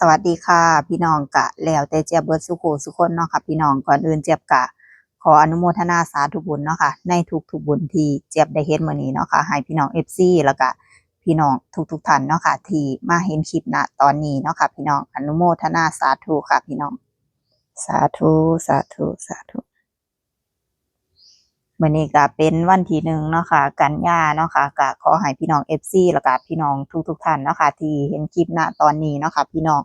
สวัสดีค่ะ พี่น้องกะแล้วแต่เจียบเบิร์ดสุโขสุคนเนาะค่ะ พี่น้องก่อนอื่นเจียบกะ ขออนุโมทนาสาธุบุญเนาะค่ะในทุกทุกบุญที่เจียบได้เฮ็ดมื้อนี้เนาะค่ะให้พี่น้องเอฟซีแล้วก็พี่น้องทุกทุกท่านเนาะค่ะที่มาเห็นคลิปณตอนนี้เนาะค่ะพี่น้องอนุโมทนาสาธุค่ะ พี่น้อง สาธุสาธุสาธุ มื้อนี้ก็เป็นวันที่หนึ่งเนาะค่ะ กันยาเนาะค่ะก็ขอให้พี่น้อง FC แล้วก็พี่น้องทุกๆท่านเนาะค่ะ ที่เห็นคลิปณตอนนี้เนาะค่ะ พี่น้อง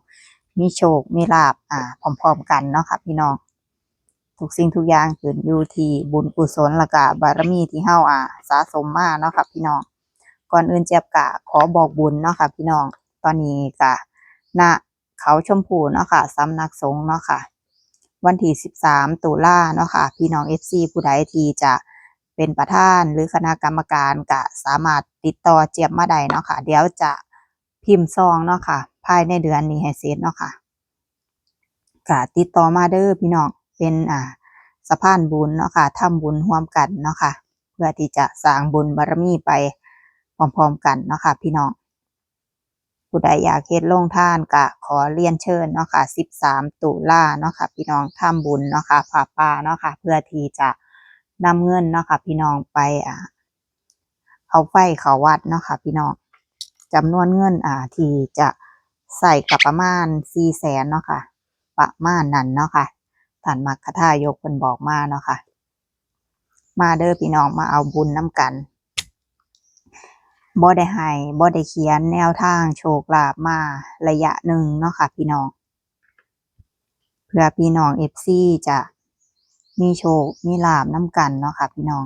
มีโชค มีลาบอ่า พร้อม ๆ กันเนาะค่ะ พี่น้องทุกสิ่งทุกอย่างขึ้นอยู่ที่บุญกุศลและก็บารมีที่เฮาอ่าสะสมมาเนาะค่ะ พี่น้องก่อนอื่นเจ็บกะขอบอกบุญเนาะค่ะ พี่น้องตอนนี้กะณเขาชมพูเนาะค่ะสำนักสงฆ์เนาะค่ะ วันที่ 13 ตุลาเนาะค่ะ พี่น้อง FC ผู้ใดที่จะเป็นประธานหรือคณะกรรมการก็สามารถติดต่อเจี๊ยบมาได้เนาะค่ะ เดี๋ยวจะพิมพ์ซองเนาะค่ะ ภายในเดือนนี้ให้เสร็จเนาะค่ะก็ติดต่อมาเด้อพี่น้องเป็นอ่าสะพานบุญเนาะค่ะทำบุญร่วมกันเนาะค่ะ เพื่อที่จะสร้างบุญบารมีไปพร้อมๆกันเนาะค่ะ พี่น้อง ผู้ใดอยากเฮ็ดโรงท่านก็ขอเรียนเชิญเนาะค่ะ13 ตุลาเนาะค่ะพี่น้องทำบุญเนาะค่ะผาป่าเนาะค่ะเพื่อที่จะนำเงินเนาะค่ะพี่น้องไปอ่าเอาไฟเขาวัดเนาะค่ะพี่น้องจำนวนเงินอ่าที่จะใส่กับประมาณสี่แสนเนาะค่ะประมาณนั้นเนาะค่ะท่านมักคทายกเพิ่นบอกมาเนาะค่ะมาเด้อพี่น้องมาเอาบุญน้ำกัน บ่ได้ให้บ่ได้เขียนแนวทางโชคลาภมาระยะหนึ่งเนาะค่ะพี่น้อง เพื่อพี่น้องเอฟซีจะมีโชค มีลาบน้ำกันเนาะค่ะพี่น้อง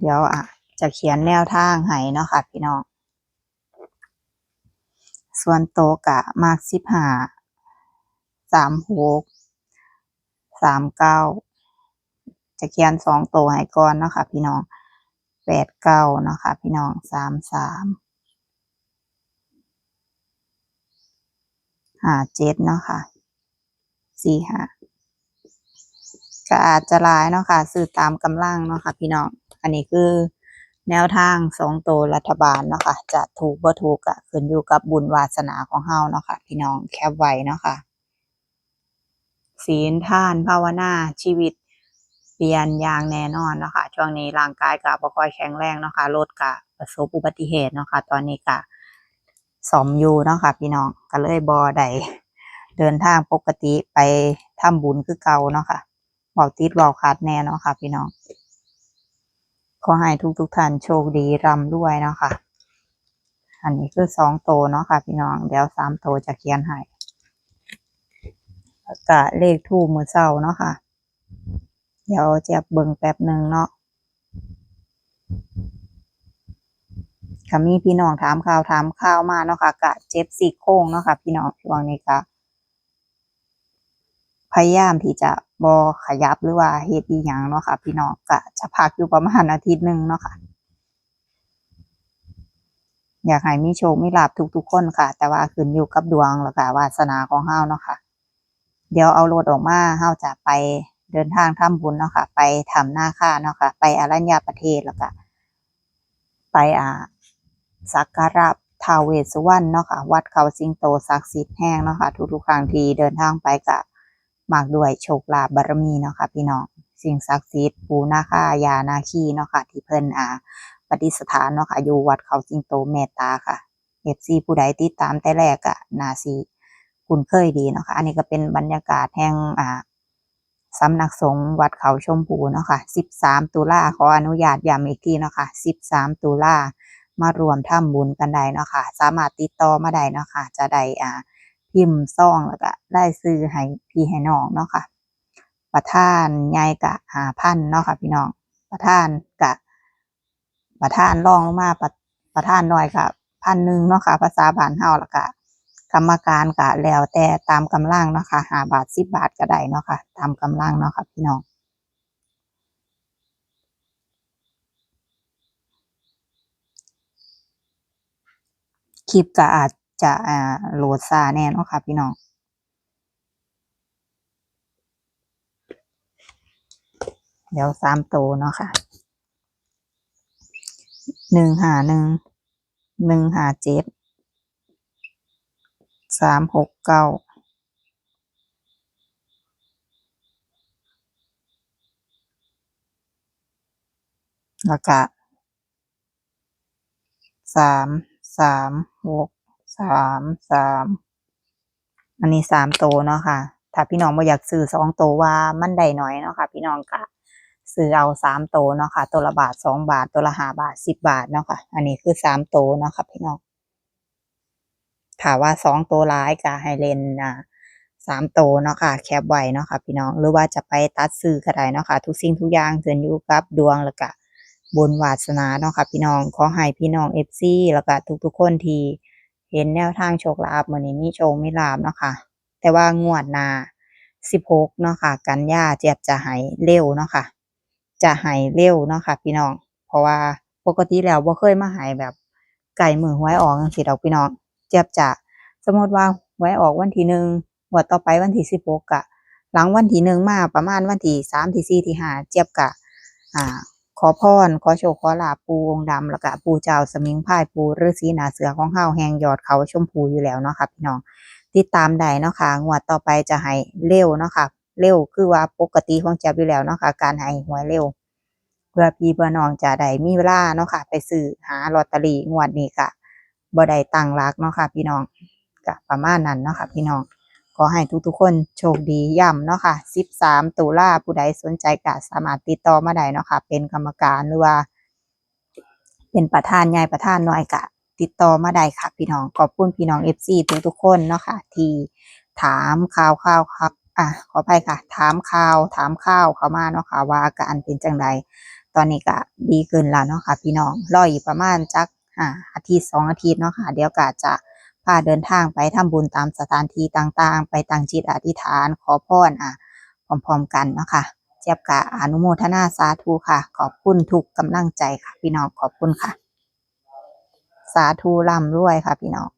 เดี๋ยวอะจะเขียนแนวทางให้เนาะค่ะพี่น้อง ส่วนโตกะมากสิบห้าสามหกสามเก้าจะเขียนสองโตให้ก่อนเนาะค่ะพี่น้อง แปดเก้านะคะ พี่น้องสามสามห้าเจ็ดเนาะค่ะสี่ห้าก็อาจจะลายเนาะค่ะซื้อตามกำลังเนาะค่ะพี่น้อง อันนี้คือแนวทางสองตัวรัฐบาลเนาะค่ะจะถูกบ่ถูกก็ขึ้นอยู่กับบุญวาสนาของเฮาเนาะค่ะพี่น้องแคปไว้เนาะค่ะศีลทานภาวนาชีวิต ปลี่ยนอย่างแน่นอนเนาะค่ะช่วงนี้ร่างกายก็บ่ค่อยแข็งแรงเนาะค่ะรถก็ประสบอุบัติเหตุเนาะค่ะตอนนี้ก็ซ่อมอยู่เนาะค่ะพี่น้องก็เลยบ่ได้เดินทางปกติไปทำบุญคือเก่าเนาะค่ะเว้าติดเว้าขาดแน่เนาะค่ะพี่น้องขอให้ทุกทุกๆท่านโชคดีร่ำรวยเนาะค่ะอันนี้คือสองโตเนาะค่ะพี่น้องเดี๋ยวสามโตจะเขียนให้ก็เลขทูปมือเศร้าเนาะค่ะ เดี๋ยวเจะเบิ่งแป๊บหนึ่งเนาะค่ะมีพี่น้องถามข่าวถามข่าวมาเนาะค่ะกะเจ็บสี่โค้งเนาะค่ะพี่น้องช่วงนี้ก็พยายามที่จะบอขยับหรือว่าเฮ็ดอีหยังเนาะค่ะ พี่น้องก็จะพักอยู่ประมาณอาทิตย์หนึ่งเนาะค่ะ อยากให้มีโชคมีลาภทุกๆคนค่ะ แต่ว่าขึ้นอยู่กับดวงแล้วก็วาสนาของเฮาเนาะค่ะ เดี๋ยวเอารถออกมาเฮาจะไป เดินทางทำบุญเนาะค่ะ ไปทำหน้าค่าเนาะค่ะ ไปอรัญญาประเทศแล้วก็ไปอ่าสักการะทาวเวสุวรรณเนาะค่ะ วัดเขาสิงโตศักดิ์สิทธิ์แห้งเนาะค่ะ ทุกๆครั้งที่เดินทางไปก็มากด้วยโชคลาภบารมีเนาะค่ะพี่น้องสิ่งศักดิ์สิทธิ์ปูนาคายานาคีเนาะค่ะ ที่เพิ่นอ่าปฏิสถานเนาะค่ะอยู่วัดเขาสิงโตเมตตาค่ะ FC ผู้ใดติดตามแต่แรกอะนาสิคุ้นเคยดีเนาะค่ะ อันนี้ก็เป็นบรรยากาศแห่งอ่า สำนักสงฆ์วัดเขาชมพูเนาะค่ะ 13 ตุลาขออนุญาตย้ำอีกทีเนาะค่ะ 13 ตุลามารวมทำบุญกันได้เนาะค่ะ สามารถติดต่อมาได้เนาะค่ะ จะได้อ่าพิมพ์ซองแล้วก็ได้ซื้อให้พี่ให้น้องเนาะค่ะ ประธานใหญ่กะหาพันเนาะค่ะพี่น้อง ประธานกะ ประธานรองลงมาประประธานน้อยกะพันหนึ่งเนาะค่ะภาษาบ้านเฮาล้วก็ กรรมการกะแล้วแต่ตามกำลังเนาะค่ะหาบาทสิบบาทก็ได้เนาะค่ะตามกำลังเนาะค่ะพี่น้องคลิปก็อาจจะอ่าโหลดช้าแน่เนาะค่ะพี่น้องเดี๋ยวสามโตวเนาะค่ะหนึ่งหาหนึ่งหนึ่งหาเจ็ด สามหกเก้าแล้วก็สามสามหกสามสามอันนี้สามโตเนาะค่ะ ถ้าพี่น้องบ่อยากซื้อสองโตว่ามันได้น้อยเนาะค่ะ พี่น้องก็ซื้อเอาสามโตเนาะค่ะ ตัวละบาทสองบาท ตัวละห้าบาทสิบบาทเนาะค่ะ อันนี้คือสามโตเนาะค่ะ พี่น้อง ถ้าว่าสองตัวร้ายก็ให้เล่นอ่าสามตัวเนาะค่ะแคปไว้เนาะค่ะพี่น้องหรือว่าจะไปตัดซื้อก็ได้เนาะค่ะทุกสิ่งทุกอย่างขึ้นอยู่กับดวงแล้วก็บุญวาสนาเนาะค่ะพี่น้องขอให้พี่น้องเอฟซีแล้วก็ทุกๆคนที่เห็นแนวทางโชคลาภมื้อนี้มีโชคมีลาภเนาะค่ะแต่ว่างวดหน้า16เนาะค่ะ กันยาเจ็บจะให้เร็วเนาะค่ะ จะให้เร็วเนาะค่ะ พี่น้อง เพราะว่าปกติแล้วบ่เคยมาให้แบบไก่มือหวยออกจังซี่ดอกพี่น้อง เจียบจะสมมติว่าหวยออกวันที่หนึ่งงวดต่อไปวันที่สิบหกอะหลังวันที่หนึ่งมาประมาณวันที่สามที่สี่ที่ห้าเจียบกะ อ่า ขอพรขอโชคขอลาปูองดำแล้วก็ปูเจ้าสมิงพรายปูฤาษีหนาเสือของเฮาแหงยอดเขาชมพูอยู่แล้วเนาะค่ะพี่น้องติดตามได้เนาะค่ะ งวดต่อไปจะให้เร็วเนาะค่ะ เร็วคือว่าปกติของเจียบอยู่แล้วเนาะค่ะ การให้หวยเร็วเพื่อพี่เพื่อน้องจะได้มีเวลาเนาะค่ะ ไปซื้อหาลอตเตอรี่งวดนี้กะ บ่ได้ตั้งรักเนาะค่ะพี่น้องกะประมาณนั้นเนาะค่ะพี่น้องขอให้ทุกๆคนโชคดีย่ำเนาะค่ะ 13 ตุลาผู้ใดสนใจกะสามารถติดต่อมาได้เนาะค่ะ เป็นกรรมการหรือว่า เป็นประธานใหญ่ประธานน้อยกะติดต่อมาได้ค่ะ พี่น้องขอบคุณพี่น้อง FC ทุกๆคนเนาะค่ะ ที่ถามข่าวข่าวครับอะขออภัยค่ะ ถามข่าว ถามข่าวเข้ามาเนาะค่ะ ว่าอาการเป็นจังไดตอนนี้ก็ดีขึ้นแล้วเนาะค่ะ พี่น้องรออีกประมาณจัก อ่าอาทิตย์สองอาทิตย์เนาะค่ะ เดี๋ยวกาจะพาเดินทางไปทำบุญตามสถานที่ต่างๆ ไปตั้งจิตอธิษฐานขอพรอะพร้อมๆกันเนาะค่ะเจ็บกะอนุโมทนาสาธุค่ะ ขอบคุณทุกกำลังใจค่ะ พี่น้องขอบคุณค่ะ สาธุร่ำรวยค่ะ พี่น้อง